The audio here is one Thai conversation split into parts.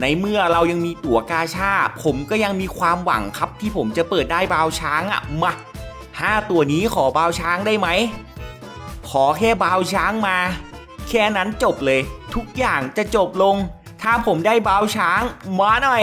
ในเมื่อเรายังมีตั๋วกาชา ผมก็ยังมีความหวังครับที่ผมจะเปิดได้บาวช้างอะ่ะมาห้าตัวนี้ขอบาวช้างได้ไหม ขอแค่บาวช้างมา แค่นั้นจบเลย ทุกอย่างจะจบลง ถ้าผมได้บาวช้างมาหน่อย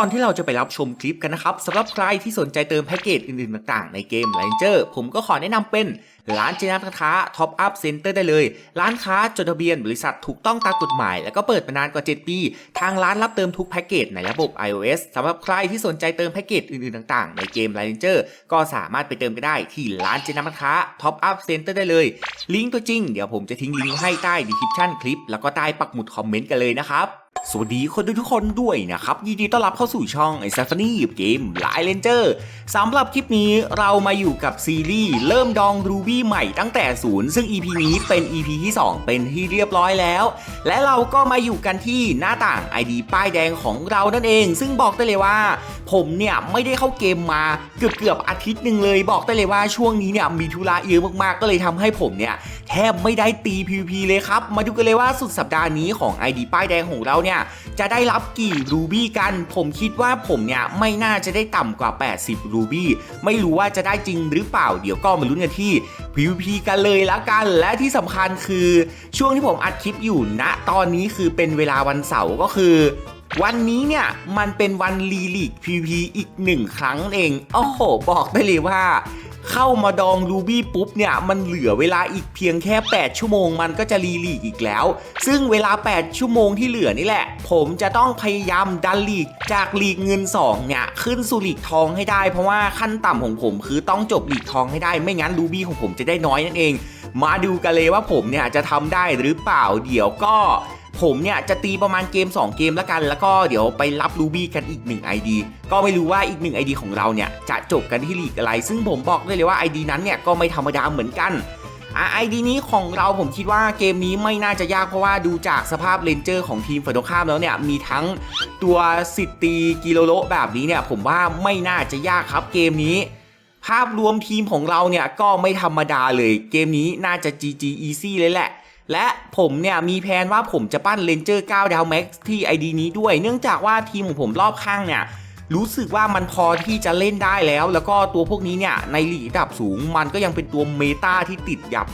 ก่อนที่เราจะไปรับชมคลิปกันนะครับสำหรับใครที่สนใจเติมแพ็กเกจอื่นๆต่างๆในเกม Ranger ผมก็ขอแนะนำเป็นร้านเจนัทค้า Top Up Center ได้เลย ร้านค้าจดทะเบียนบริษัทถูกต้องตามกฎหมาย แล้วก็เปิดมานานกว่า 7 ปี ทางร้านรับเติมทุกแพ็กเกจในระบบ iOS สำหรับใครที่สนใจเติมแพ็กเกจอื่นๆต่างๆ ในเกม Ranger ก็สามารถไปเติมกันได้ที่ร้านเจนัทค้า Top Up Center ได้เลย ลิงก์ตัวจริงเดี๋ยวผมจะทิ้งลิงก์ให้ใต้ดีคริปชั่นคลิปแล้วก็ใต้ปักหมุดคอมเมนต์กันเลยนะครับ สวัสดีคนดูทุกคนด้วยนะครับ ยินดีต้อนรับเข้าสู่ช่องไอซัฟนี่เกมหลายเลนเจอร์สำหรับคลิปนี้เรามาอยู่กับซีรีส์เริ่มดองรูบี้ใหม่ตั้งแต่ศูนย์ซึ่ง EP นี้เป็น EP ที่ 2 เป็นที่เรียบร้อยแล้ว และเราก็มาอยู่กันที่หน้าต่าง ID ป้ายแดงของเรานั่นเอง ซึ่งบอกได้เลยว่า ผมเนี่ยไม่ได้เข้าเกมมาเกือบเกือบอาทิตย์หนึ่งเลย บอกได้เลยว่าช่วงนี้เนี่ยมีธุระเยอะมากๆ ก็เลยทำให้ผมเนี่ยแทบไม่ได้ตี PVP เลยครับมาดูกันเลยว่าสุดสัปดาห์นี้ของ ID ป้ายแดงของเราเนี่ยจะได้รับกี่รูบี้กัน ผมคิดว่าผมเนี่ยไม่น่าจะได้ต่ำกว่า 80 รูบี้ไม่รู้ว่าจะได้จริงหรือเปล่าเดี๋ยวก็มาลุ้นกันที่ PVP กันเลยละกัน และที่สำคัญคือช่วงที่ผมอัดคลิปอยู่ณตอนนี้คือเป็นเวลาวันเสาร์ก็คือวันนี้เนี่ยมันเป็นวันรีลีก PVP อีกหนึ่งครั้งเอง โอ้โห บอกได้เลยว่า เข้ามาดองรูบี้ปุ๊บเนี่ยมันเหลือเวลาอีกเพียงแค่ 8 ชั่วโมงมันก็จะรีลีกอีกแล้ว ซึ่งเวลา 8 ชั่วโมงที่เหลือนี่แหละ ผมจะต้องพยายามดันลีกจากลีกเงิน 2 เนี่ย ขึ้นสู่ลีกทองให้ได้ เพราะว่าขั้นต่ำของผมคือต้องจบลีกทองให้ได้ ไม่งั้นรูบี้ของผมจะได้น้อยนั่นเอง มาดูกันเลยว่าผมเนี่ยจะทำได้หรือเปล่าเดี๋ยวก็ ผมเนี่ยจะตีประมาณเกม 2 เกมแล้วกัน แล้วก็เดี๋ยวไปรับรูบี้กันอีก 1 ID ก็ไม่รู้ว่าอีก 1 ID ของเราเนี่ยจะจบกันที่ลีกอะไร ซึ่งผมบอกได้เลยว่า ID นั้นเนี่ยก็ไม่ธรรมดาเหมือนกันอะ ID นี้ของเราผมคิดว่าเกมนี้ไม่น่าจะยากเพราะว่าดูจากสภาพเลนเจอร์ของทีมฝั่งตรงข้ามแล้วเนี่ยมีทั้งตัวสิทตีกิโลโลแบบนี้เนี่ยผมว่าไม่น่าจะยากครับเกมนี้ ภาพรวมทีมของเราเนี่ยก็ไม่ธรรมดาเลยเกมนี้น่าจะ GG Easy เลยแหละ และผมเนี่ยมีแผนว่าผมจะปั้นเลนเจอร์9ดาวแม็กที่ ID นี้ด้วย เนื่องจากว่าทีมของผมรอบข้างเนี่ยรู้สึกว่ามันพอที่จะเล่นได้แล้ว แล้วก็ตัวพวกนี้เนี่ยในลีดับสูงมันก็ยังเป็นตัวเมตาที่ติดหยับ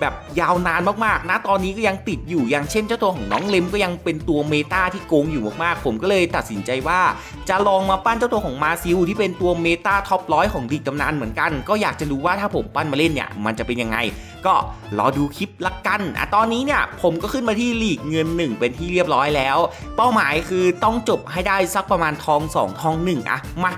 แบบยาวนานมากๆ นะตอนนี้ก็ยังติดอยู่อย่างเช่นเจ้าตัวของน้องเลมก็ยังเป็นตัวเมตาที่โกงอยู่มากๆ ผมก็เลยตัดสินใจว่า จะลองมาปั้นเจ้าตัวของมาซิลที่เป็นตัวเมตาท็อปร้อยของดีกตำนานเหมือนกัน ก็อยากจะรู้ว่าถ้าผมปั้นมาเล่นเนี่ยมันจะเป็นยังไง ก็รอดูคลิปละกันอะตอนนี้เนี่ยผมก็ขึ้นมาที่ลีกเงิน 1 เป็นที่เรียบร้อยแล้ว เป้าหมายคือต้องจบให้ได้สักประมาณทอง 2 ทอง1อะมา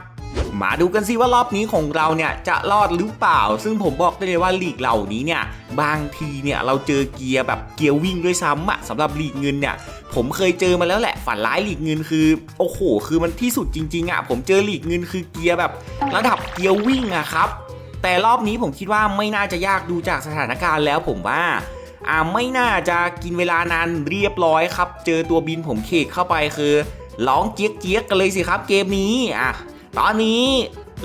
มาดูกันสิว่ารอบนี้ของเราเนี่ยจะรอดหรือเปล่า ซึ่งผมบอกได้เลยว่าลีกเหล่านี้เนี่ยบางทีเนี่ยเราเจอเกียร์แบบเกียร์วิ่งด้วยซ้ำอะสำหรับลีกเงินเนี่ยผมเคยเจอมาแล้วแหละฝันร้ายลีกเงินคือโอ้โห คือมันที่สุดจริงๆอะผมเจอลีกเงินคือเกียร์แบบ ระดับเกียร์วิ่งอะครับ แต่รอบนี้ผมคิดว่าไม่น่าจะยากดูจากสถานการณ์แล้วผมว่าอ่าไม่น่าจะกินเวลานานเรียบร้อยครับ เจอตัวบินผมเคกเข้าไปคือร้องเจี๊ยกเจี๊ยกกันเลยสิครับเกมนี้อะ ตอนนี้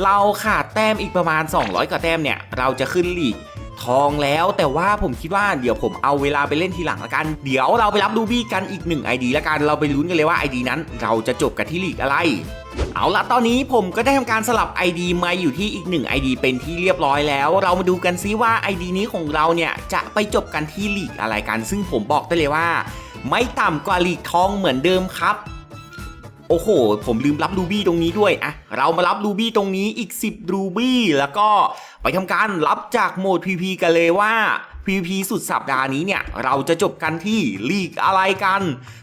เราขาดแต้มอีกประมาณ 200 กว่าแต้มเนี่ย เราจะขึ้นลีกทองแล้วแต่ว่าผมคิดว่าเดี๋ยวผมเอาเวลาไปเล่นทีหลังละกัน เดี๋ยวเราไปรับรูบี้กันอีก1 ID ละกันเราไปลุ้นกันเลยว่า ID นั้น เราจะจบกันที่ลีกอะไร เอาละตอนนี้ผมก็ได้ทำการสลับ ID มาอยู่ที่อีกหนึ่ง ID เป็นที่เรียบร้อยแล้ว เรามาดูกันซิว่า ID นี้ของเราเนี่ยจะไปจบกันที่ลีกอะไรกัน ซึ่งผมบอกได้เลยว่า ไม่ต่ำกว่าลีกทองเหมือนเดิมครับ โอ้โห ผมลืมรับรูบี้ตรงนี้ด้วยอะเรามารับรูบี้ตรงนี้อีก 10รูบี้แล้วก็ไปทำการรับจากโหมด PVP กันเลยว่า PVP สุดสัปดาห์นี้เนี่ย เราจะจบกันที่ลีกอะไรกัน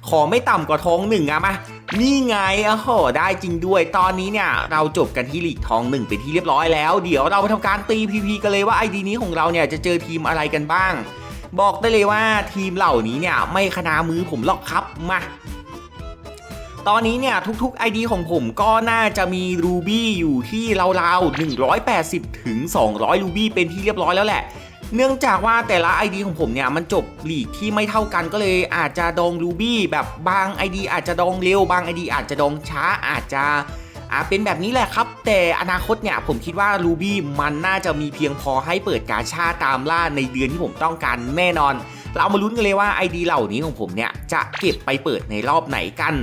ขอไม่ต่ำกว่าทองหนึ่งอะมา นี่ไงโอะโหได้จริงด้วย ตอนนี้เนี่ย เราจบกันที่ลีกทองหนึ่งเป็นที่เรียบร้อยแล้ว เดี๋ยวเราไปทำการตี PVP กันเลยว่า ID นี้ของเราเนี่ยจะเจอทีมอะไรกันบ้าง บอกได้เลยว่าทีมเหล่านี้เนี่ยไม่ขนามือผมหรอกครับมา ตอนนี้เนี่ยทุกๆ ID ของผมก็น่าจะมีรูบี้อยู่ที่ราวๆ 180 ถึง 200 รูบี้เป็นที่เรียบร้อยแล้วแหละ เนื่องจากว่าแต่ละ ID ของผมเนี่ยมันจบหลีกที่ไม่เท่ากันก็เลยอาจจะดองรูบี้แบบบาง ID อาจจะดองเร็วบาง ID อาจจะดองช้าอาจจะอ่าเป็นแบบนี้แหละครับ แต่อนาคตเนี่ยผมคิดว่ารูบี้มันน่าจะมีเพียงพอให้เปิดกาชาตามล่าในเดือนที่ผมต้องการแน่นอน เรามาลุ้นกันเลยว่า ID เหล่านี้ของผมเนี่ยจะเก็บไปเปิดในรอบไหนกัน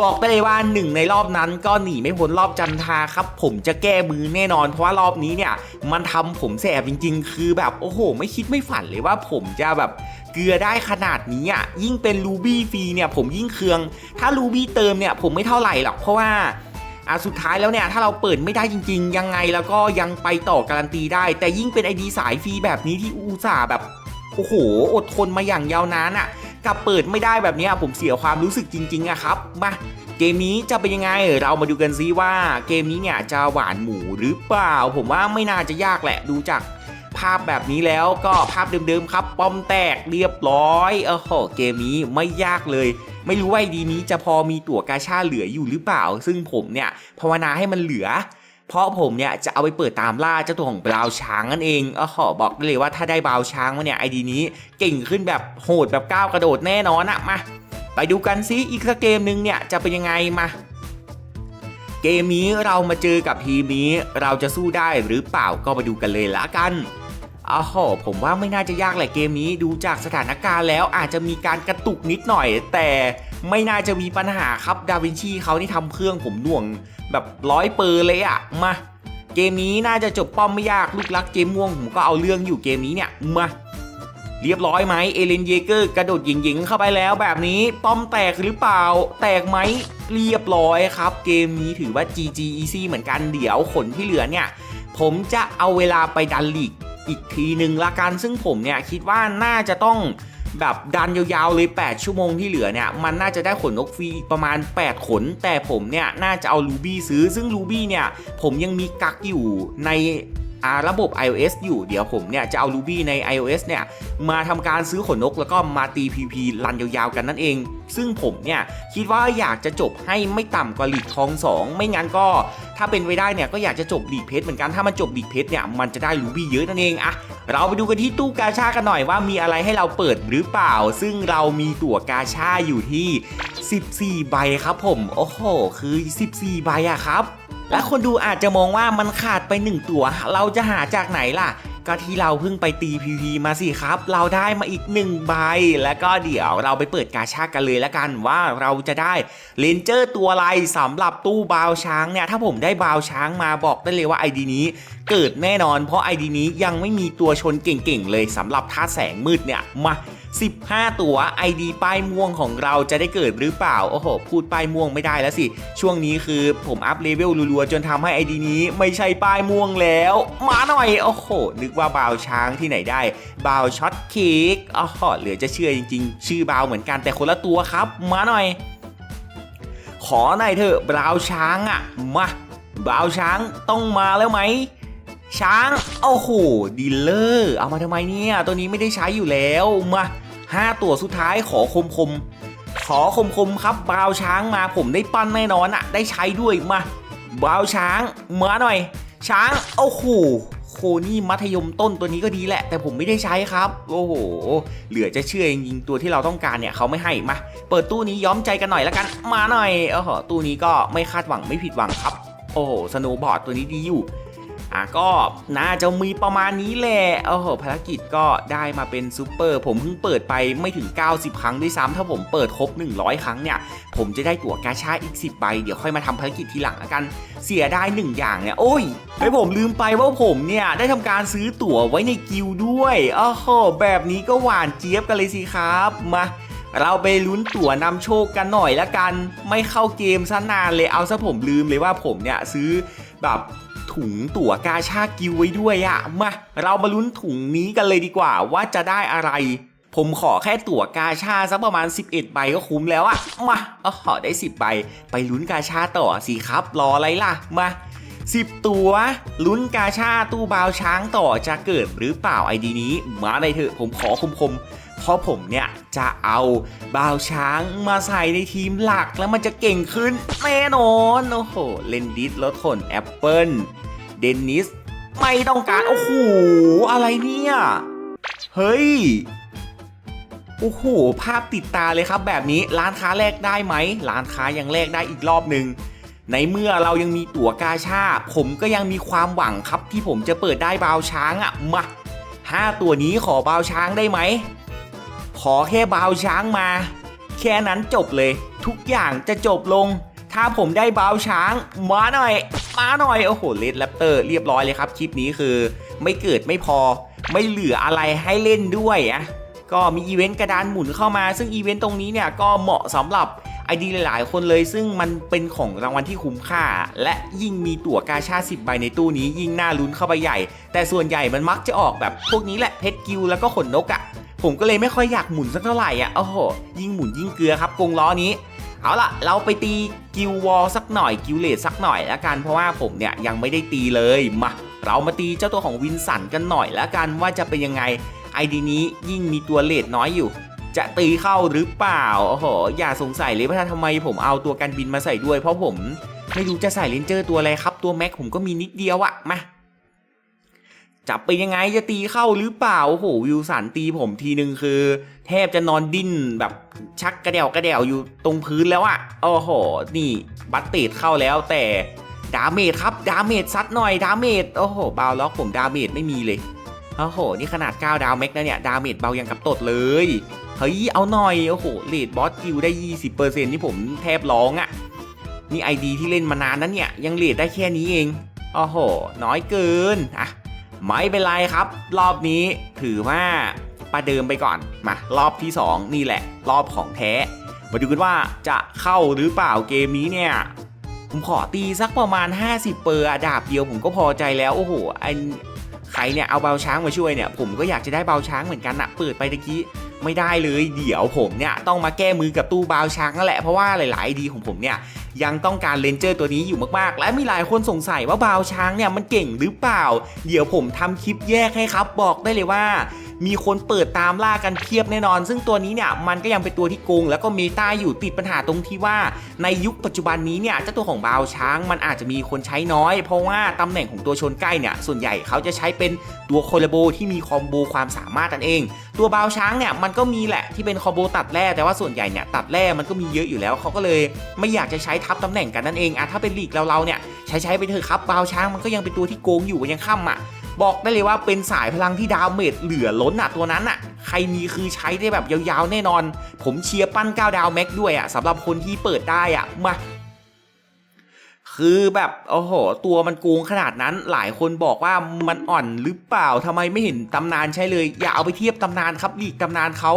บอกได้เลยว่าหนึ่งในรอบนั้นก็หนีไม่พ้นรอบจันทาครับ ผมจะแก้มือแน่นอน เพราะว่ารอบนี้เนี่ย มันทำผมแสบจริง ๆ คือแบบโอ้โห ไม่คิดไม่ฝันเลยว่าผมจะแบบเกลือได้ขนาดนี้อะยิ่งเป็นรูบี้ฟรีเนี่ยผมยิ่งเคือง ถ้ารูบี้เติมเนี่ยผมไม่เท่าไหร่หรอกเพราะว่าอะสุดท้ายแล้วเนี่ยถ้าเราเปิดไม่ได้จริง ๆ ยังไงแล้วก็ยังไปต่อการันตีได้ แต่ยิ่งเป็นไอดีสายฟรีแบบนี้ที่อุตส่าห์แบบโอ้โหอดทนมาอย่างยาวนานอะ กลับเปิดไม่ได้แบบนี้ผมเสียความรู้สึกจริงๆอะครับมาเกมนี้จะเป็นยังไงเรามาดูกันซิว่าเกมนี้เนี่ยจะหวานหมูหรือเปล่า ผมว่าไม่น่าจะยากแหละดูจากภาพแบบนี้แล้วก็ภาพเดิมๆครับ ป้อมแตกเรียบร้อยเออโหเกมนี้ไม่ยากเลย ไม่รู้ว่าไอดีนี้จะพอมีตั๋วกาชาเหลืออยู่หรือเปล่า ซึ่งผมเนี่ยภาวนาให้มันเหลือ เพราะผมเนี่ยจะเอาไปเปิดตามล่าเจ้าตัวของบราวช้างนั่นเองเออขอบอกได้เลยว่าถ้าได้บราวช้างมาเนี่ยไอดีนี้เก่งขึ้นแบบโหดแบบก้าวกระโดดแน่นอนอะมา ไปดูกันซิอีกสักเกมหนึ่งเนี่ยจะเป็นยังไงมาเกมนี้เรามาเจอกับทีมนี้เราจะสู้ได้หรือเปล่าก็มาดูกันเลยละกัน อ้าวผมว่าไม่น่าจะยากแหละเกมนี้ดูจากสถานการณ์แล้วอาจจะมีการกระตุกนิดหน่อย แต่ไม่น่าจะมีปัญหาครับดาวินชีเขาที่ทำเครื่องผมหน่วงแบบร้อยเปอร์เลยอะมา เกมนี้น่าจะจบป้อมไม่ยากลูกรักเกมม่วงผมก็เอาเรื่องอยู่เกมนี้เนี่ยมาเรียบร้อยไหมเอเลนเยเกอร์กระโดดหยิงๆเข้าไปแล้วแบบนี้ป้อมแตกหรือเปล่า แตกไหมเรียบร้อยครับ เกมนี้ถือว่า GG Easy เหมือนกันเดี๋ยวขนที่เหลือเนี่ย ผมจะเอาเวลาไปดันลีก อีกทีหนึ่งละกันซึ่งผมเนี่ยคิดว่าน่าจะต้องแบบดันยาวๆเลย 8 ชั่วโมงที่เหลือเนี่ย มันน่าจะได้ขนนกฟรีประมาณ 8 ขน แต่ผมเนี่ย น่าจะเอาลูบี้ซื้อซึ่งลูบี้เนี่ย ผมยังมีกักอยู่ใน ระบบ iOS อยู่เดี๋ยวผมเนี่ยจะเอา Ruby ใน iOS เนี่ยมาทำการซื้อขนนกแล้วก็มาตี PP รันยาวๆกันนั่นเอง ซึ่งผมเนี่ยคิดว่าอยากจะจบให้ไม่ต่ำกว่าลีกทอง 2 ไม่งั้นก็ ถ้าเป็นไปได้เนี่ยก็อยากจะจบลีกเพชรเหมือนกันถ้ามันจบลีกเพชรเนี่ยมันจะได้รูบี้เยอะนั่นเองอะเราไปดูกันที่ตู้กาชากันหน่อยว่ามีอะไรให้เราเปิดหรือเปล่า ซึ่งเรามีตั๋วกาชาอยู่ที่ 14 ใบครับผม โอ้โห คือ 14 ใบอะครับ และคนดูอาจจะมองว่ามันขาดไปหนึ่งตัว เราจะหาจากไหนล่ะ ก็ที่เราเพิ่งไปตี PV มาสิครับ เราได้มาอีกหนึ่งใบ แล้วก็เดี๋ยวเราไปเปิดกาชากันเลยแล้วกันว่าเราจะได้เลนเจอร์ตัวอะไรสำหรับตู้บาวช้างเนี่ย ถ้าผมได้บาวช้างมาบอกได้เลยว่า ID นี้เกิดแน่นอน เพราะ ID นี้ยังไม่มีตัวชนเก่งๆเลยสำหรับท่าแสงมืดเนี่ยมา15 ตัว ID ป้ายม่วงของเราจะได้เกิดหรือเปล่า โอ้โห พูดป้ายม่วงไม่ได้แล้วสิ ช่วงนี้คือผมอัพเลเวลรัวๆ จนทำให้ ID นี้ไม่ใช่ป้ายม่วงแล้ว มาหน่อย โอ้โห นึกว่าบาวช้างที่ไหนได้ บาวช็อตเค้กอ๋อเหลือจะเชื่อจริงๆ ชื่อบาวเหมือนกันแต่คนละตัวครับ มาหน่อย ขอหน่อยเถอะบาวช้างอะมาบาวช้างต้องมาแล้วไหม ช้างโอ้โหดีลเลอร์ เอามาทำไมเนี่ย ตัวนี้ไม่ได้ใช้อยู่แล้ว มาห้าตัวสุดท้ายขอคมคม ขอคมคมครับบราวช้างมาผมได้ปั้นแน่นอนอะได้ใช้ด้วยมาบราวช้างมาหน่อย ช้างโอ้โหโคนี่มัธยมต้นตัวนี้ก็ดีแหละ แต่ผมไม่ได้ใช้ครับ โอ้โห เหลือจะเชื่อจริงๆตัวที่เราต้องการเนี่ยเขาไม่ให้มา เปิดตู้นี้ย้อมใจกันหน่อยละกัน มาหน่อยโอ้โหตู้นี้ก็ไม่คาดหวังไม่ผิดหวังครับ โอ้โหสโนว์บอร์ดตัวนี้ดีอยู่ อะก็น่าจะมีประมาณนี้แหละโอ้โหภารกิจก็ได้มาเป็นซูเปอร์ ผมเพิ่งเปิดไปไม่ถึง 90 ครั้งด้วยซ้ำถ้าผมเปิดครบ 100 ครั้งเนี่ย ผมจะได้ตั๋วกาชาอีก 10ใบเดี๋ยวค่อยมาทำภารกิจทีหลังละกัน เสียได้หนึ่งอย่างเนี่ย โอ้ยไอผมลืมไปว่าผมเนี่ย ได้ทำการซื้อตั๋วไว้ในกิลด์ด้วยโอ้โหแบบนี้ก็หวานเจี๊ยบกันเลยสิครับมาเราไปลุ้นตั๋วนำโชคกันหน่อยละกัน ไม่เข้าเกมซะนานเลยเอาซะผมลืมเลยว่าผมเนี่ยซื้อแบบ ถุงตั๋วกาชากิวไว้ด้วยอะมาเรามาลุ้นถุงนี้กันเลยดีกว่าว่าจะได้อะไร ผมขอแค่ตั๋วกาชาสักประมาณ 11 ใบก็คุ้มแล้วอะมาเอาขอได้ 10 ใบ ไปลุ้นกาชาต่อสิครับ รออะไรล่ะมา10ตัวลุ้นกาชาตู้บาวช้างต่อจะเกิดหรือเปล่าไอดีนี้ มาเลยเถอะผมขอคมๆ เพราะผมเนี่ยจะเอาบาวช้างมาใส่ในทีมหลักแล้วมันจะเก่งขึ้นแน่นอนโอ้โหเลนดิสลดขนแอปเปิลเดนนิสไม่ต้องการ โอ้โห อะไรเนี่ย เฮ้ย โอ้โห ภาพติดตาเลยครับแบบนี้ร้านค้าแลกได้ไหมร้านค้ายังแลกได้อีกรอบหนึ่งในเมื่อเรายังมีตั๋วกาชาผมก็ยังมีความหวังครับที่ผมจะเปิดได้บาวช้างอะ่ะมาห้าตัวนี้ขอบาวช้างได้ไหม ขอแค่บาวช้างมา แค่นั้นจบเลย ทุกอย่างจะจบลง ถ้าผมได้บาวช้างมาหน่อย มาหน่อยโอ้โหเลดแรปเตอร์เรียบร้อยเลยครับคลิปนี้คือ ไม่เกิดไม่พอ ไม่เหลืออะไรให้เล่นด้วยอะก็มีอีเวนต์กระดานหมุนเข้ามา ซึ่งอีเวนต์ตรงนี้เนี่ยก็เหมาะสำหรับ ไอดีหลาย ๆ คนเลยซึ่งมันเป็นของรางวัลที่คุ้มค่า และยิ่งมีตั๋วกาชาสิบใบในตู้นี้ยิ่งน่าลุ้นเข้าไปใหญ่ แต่ส่วนใหญ่มันมักจะออกแบบพวกนี้แหละเพชรกิวแล้วก็ขนนกอะผมก็เลยไม่ค่อยอยากหมุนสักเท่าไหร่อะโอ้โหยิ่งหมุนยิ่งเกลือครับกงล้อนี้เอาล่ะ เราไปตีกิววอลสักหน่อยกิวเลดสักหน่อยล้วกันเพราะว่าผมเนี่ยยังไม่ได้ตีเลยมาเรามาตีเจ้าตัวของวินสันกันหน่อยล้วกันว่าจะเป็นยังไงไอดีนี้ยิ่งมีตัวเลดน้อยอยู่ จะตีเข้าหรือเปล่า โอ้โห อย่าสงสัยเลยว่าทำไมผมเอาตัวกันบินมาใส่ด้วย เพราะผมไม่รู้จะใส่เลนเจอร์ตัวอะไรครับ ตัวแม็กผมก็มีนิดเดียวอะมาจะเป็นยังไงจะตีเข้าหรือเปล่า โอ้โห วิวสันตีผมทีนึงคือ แทบจะนอนดิ้นแบบชักกระเดวกระเดวอยู่ตรงพื้นแล้วอะโอ้โห นี่บัตเตดเข้าแล้วแต่ดาเมจครับ ดาเมจซัดหน่อย ดาเมจ โอ้โห เบาล็อกผมดาเมจไม่มีเลย โอ้โห นี่ขนาด 9 ดาวแม็กนะเนี่ย ดาเมจเบายังกับตดเลย เฮ้ย เอาหน่อย โอ้โหเลดบอสกิลได้ 20%นี่ผมแทบร้องอะนี่ไอดีที่เล่นมานานนั้นเนี่ย ยังเลดได้แค่นี้เองโอ้โห น้อยเกิน อะ ไม่เป็นไรครับ รอบนี้ถือว่าประเดิมไปก่อน มา รอบที่ 2 นี่แหละ รอบของแท้ มาดูกันว่าจะเข้าหรือเปล่าเกมนี้เนี่ย ผมขอตีสักประมาณ 50 เปอร์ดาบเดียวผมก็พอใจแล้ว โอ้โหไอใครเนี่ยเอาเบาช้างมาช่วยเนี่ย ผมก็อยากจะได้เบาช้างเหมือนกันอะเปิดไปตะกี้ ไม่ได้เลยเดี๋ยวผมเนี่ยต้องมาแก้มือกับตู้เบาช้างนั่นแหละเพราะว่าหลายๆดีของผมเนี่ย ยังต้องการเลนเจอร์ตัวนี้อยู่มากๆ และมีหลายคนสงสัยว่าบาวช้างเนี่ยมันเก่งหรือเปล่า เดี๋ยวผมทำคลิปแยกให้ครับ บอกได้เลยว่ามีคนเปิดตามล่ากันเพียบแน่นอน ซึ่งตัวนี้เนี่ยมันก็ยังเป็นตัวที่โกงแล้วก็เมตาอยู่ติดปัญหาตรงที่ว่า ในยุคปัจจุบันนี้เนี่ยเจ้าตัวของบาวช้างมันอาจจะมีคนใช้น้อย เพราะว่าตำแหน่งของตัวชนใกล้เนี่ยส่วนใหญ่เขาจะใช้เป็นตัวโคลโบที่มีคอมโบความสามารถนั่นเอง ตัวบาวช้างเนี่ยมันก็มีแหละที่เป็นคอมโบตัดแร่แต่ว่าส่วนใหญ่เนี่ยตัดแร่มันก็มีเยอะอยู่แล้วเขาก็เลย ไม่อยากจะใช้ทับตำแหน่งกันนั่นเองอะถ้าเป็นลีกเราเราๆเนี่ยใช้ใช้ไปเถอะครับบาวช้างมันก็ยังเป็นตัวที่โกงอยู่ยังค่ำอะบอกได้เลยว่าเป็นสายพลังที่ดาวเมจเหลือล้นอะตัวนั้นอะใครมีคือใช้ได้แบบยาวๆแน่นอน ผมเชียร์ปั้น9ดาวแม็กด้วยอะสำหรับคนที่เปิดได้อะมา คือแบบโอ้โหตัวมันโกงขนาดนั้นหลายคนบอกว่ามันอ่อนหรือเปล่าทำไมไม่เห็นตำนานใช้เลย อย่าเอาไปเทียบตำนานครับลีกตำนานเขา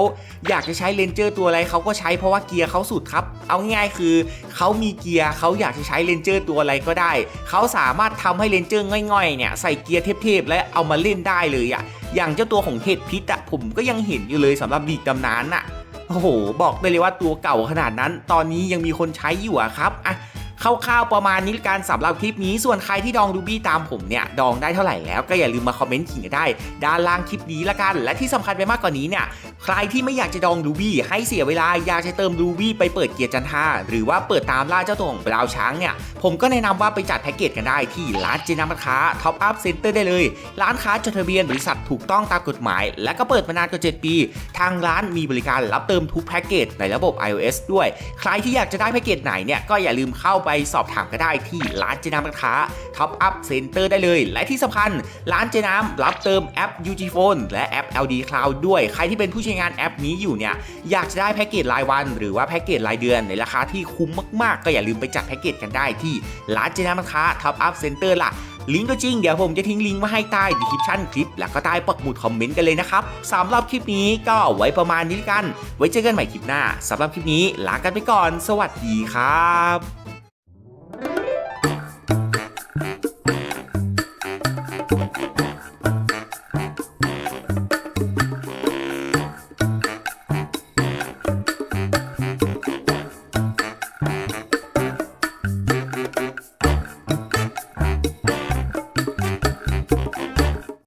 อยากจะใช้เลนเจอร์ตัวอะไรเขาก็ใช้เพราะว่าเกียร์เขาสุดครับ เอาง่ายๆคือเขามีเกียร์เขาอยากจะใช้เลนเจอร์ตัวอะไรก็ได้เขาสามารถทำให้เลนเจอร์ง่อยๆเนี่ยใส่เกียร์เทพๆและเอามาเล่นได้เลยอะอย่างเจ้าตัวของเห็ดพิษอะผมก็ยังเห็นอยู่เลยสำหรับลีกตำนานอะโอ้โห บอกได้เลยว่าตัวเก่าขนาดนั้น ตอนนี้ยังมีคนใช้อยู่อะครับอะ คร่าวๆประมาณนี้กันสำหรับคลิปนี้ส่วนใครที่ดองรูบี้ตามผมเนี่ยดองได้เท่าไหร่แล้วก็อย่าลืมมาคอมเมนต์ขิงกันได้ ด้านล่างคลิปนี้ละกัน และที่สำคัญไปมากกว่านี้เนี่ยใครที่ไม่อยากจะดองรูบี้ให้เสียเวลาอยากจะเติมรูบี้ไปเปิดเกียร์จันทาหรือว่าเปิดตามล่าเจ้าตัวของบราวช้างเนี่ยผมก็แนะนำว่าไปจัดแพ็กเกจกันได้ที่ร้านเจนามาค้าท็อปอัพเซ็นเตอร์ได้เลย ร้านค้าจดทะเบียนบริษัทถูกต้องตามกฎหมาย และก็เปิดมานานกว่า7ปี ทางร้านมีบริการรับเติมทุกแพ็กเกจในระบบ iOS ด้วย ใครที่อยากจะได้แพ็กเกจไหนเนี่ยก็อย่าลืมเข้าไปสอบถามก็ได้ที่ร้านเจน้ำราคาท็อปอัพเซ็นเตอร์ได้เลย และที่สำคัญร้านเจน้ำรับเติมแอป UG Phone และแอป LD Cloud ด้วยใครที่เป็นผู้ใช้งานแอปนี้อยู่เนี่ยอยากจะได้แพ็กเกจรายวัน หรือว่าแพ็กเกจรายเดือนในราคาที่คุ้มมากๆ ก็อย่าลืมไปจัดแพ็กเกจกันได้ที่ร้านเจน้ำราคาท็อปอัพเซ็นเตอร์ล่ะลิงก์ก็จริง เดี๋ยวผมจะทิ้งลิงก์มาให้ใต้ดีคริปชั่นคลิป แล้วก็ใต้ปักหมุดคอมเมนต์กันเลยนะครับสำหรับคลิปนี้ก็ไว้ประมาณนี้กัน ไว้เจอกันใหม่คลิปหน้าสำหรับคลิปนี้ลากันไปก่อน สวัสดีครับ